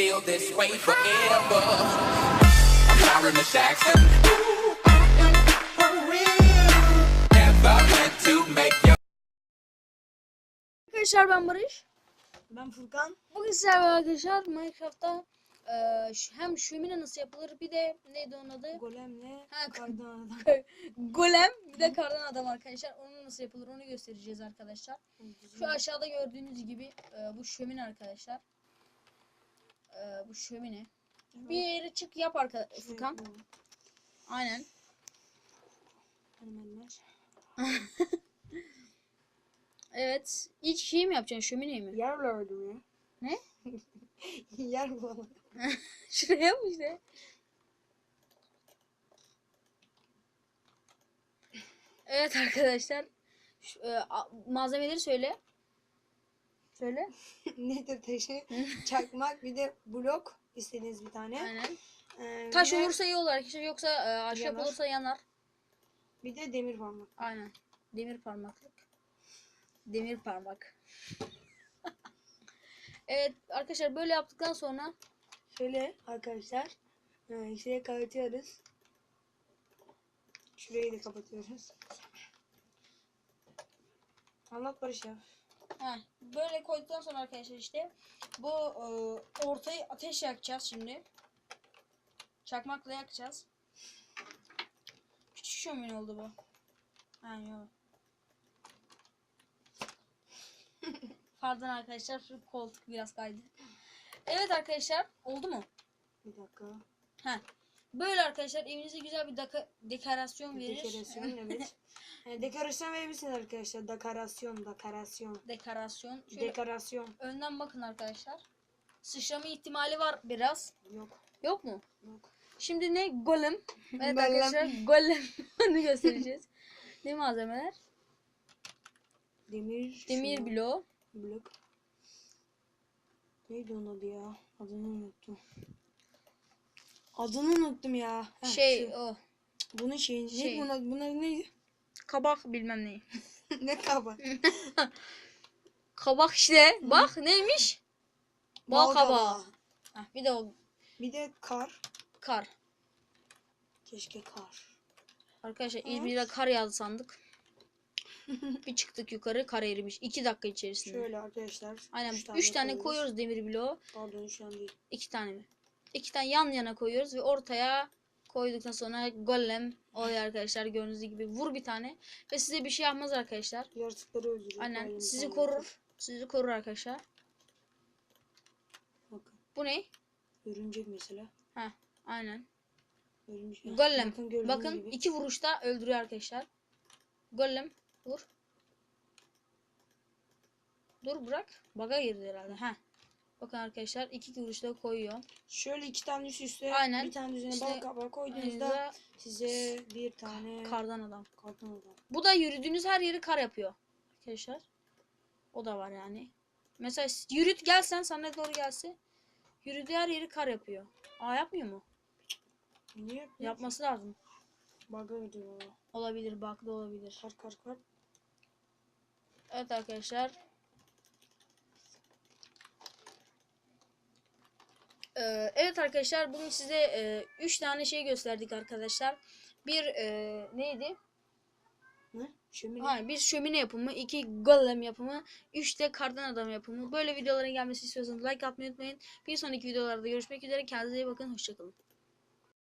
feel this way forever. I'm Byron the Jackson. Ooh, I am for real. Never meant to make you. Arkadaşlar ben Barış. Ben Furkan. Bugün sizlerle arkadaşlar Minecraft'ta şu- hem şömine nasıl yapılır bir de neydi onun adı? Golemle Ha, kardan adam. Golem bir de kardan adam arkadaşlar. Onun nasıl yapılır onu göstereceğiz arkadaşlar. Şu aşağıda gördüğünüz gibi eee, bu şömine arkadaşlar. Eee, bu şömine. Bir yere çık yap arkadaşlar. Furkan. Aynen. Evet. İlk şeyi mi yapacaksın? Şömineyi mi? Yer gördüm ya. Ne? Yer bulalım. Şuraya mı işte? Evet arkadaşlar. Şu, e, malzemeleri söyle. Söyle. Nedir taşı? Çakmak bir de blok istediğiniz bir tane. Aynen. Ee, Taş de- olursa iyi olur arkadaşlar. Yoksa e, ahşap Yanar. olursa yanar. Bir de demir parmak. Aynen. Demir parmaklık. Demir parmak. evet arkadaşlar böyle yaptıktan sonra Şöyle arkadaşlar. E, şuraya kapatıyoruz. Şurayı da kapatıyoruz. Anlat Barış ya. Heh, böyle koyduktan sonra arkadaşlar işte bu e, ortayı ateş yakacağız şimdi. Çakmakla yakacağız. Küçük şömine oldu bu. Ha yok. Pardon arkadaşlar şu koltuk biraz kaydı. Evet arkadaşlar oldu mu? Bir dakika. Heh. Böyle arkadaşlar evinize güzel bir deka- dekorasyon verir. Dekorasyon evet. E, dekorasyon verebilirsiniz arkadaşlar. Dekorasyon, dekorasyon. Dekorasyon. Şöyle Dekorasyon. önden bakın arkadaşlar. Sıçrama ihtimali var biraz. Yok. Yok mu? Yok. Şimdi ne? Golem. Evet arkadaşlar golem. Onu göstereceğiz. ne malzemeler? Demir. Demir bloğu. Blok. Neydi onun adı ya? Adını unuttum. Adını unuttum ya. Heh, şey şu. o. Bunun şeyi. şey. Adı? Bunun adı neydi? Kabak bilmem ne. ne kaba? Kabak işte. Bak neymiş? Bal Bal kabağı. kabağı. Heh, bir de o Bir de kar. kar. Keşke kar. Arkadaşlar İzmir'de kar yağdı sandık. bir çıktık yukarı kar erimiş. 2 dakika içerisinde. Şöyle arkadaşlar. Aynen üç 3 tane, koyuyoruz. koyuyoruz demir bloğu. Pardon şu an değil. 2 tane mi? 2 tane yan yana koyuyoruz ve ortaya koyduktan sonra golem oluyor arkadaşlar gördüğünüz gibi vur bir tane ve size bir şey yapmaz arkadaşlar. Yaratıkları öldürüyor. Aynen Aynen, sizi korur. Sizi korur arkadaşlar. Bakın. Bu ne? Örümcek mesela. Ha, aynen. Örümcek. Golem. Bakın, gördüğünüz Bakın gibi. iki vuruşta öldürüyor arkadaşlar. Golem vur. Dur bırak. Baga girdi herhalde. Ha. Bakın arkadaşlar iki vuruşta koyuyor. Şöyle iki tane üst üste Aynen. bir tane üzerine İşte bal kabağı koyduğunuzda size bir tane kardan adam. karton adam. Bu da yürüdüğünüz her yeri kar yapıyor. Arkadaşlar. O da var yani. Mesela yürüt gelsen sana doğru gelse. Yürüdüğü her yeri kar yapıyor. Aa yapmıyor mu? Niye? Yapması lazım. Bug'a ödüyor. Olabilir bak da olabilir. Kar kar kar. Evet arkadaşlar. Ee, evet arkadaşlar bugün size 3 tane şey gösterdik arkadaşlar. Bir e, neydi? Ne? Şömine. Ha, bir şömine yapımı, iki golem yapımı, üç de kardan adam yapımı. Böyle videoların gelmesi istiyorsanız like atmayı unutmayın. Bir sonraki videolarda görüşmek üzere. Kendinize iyi bakın. Hoşçakalın.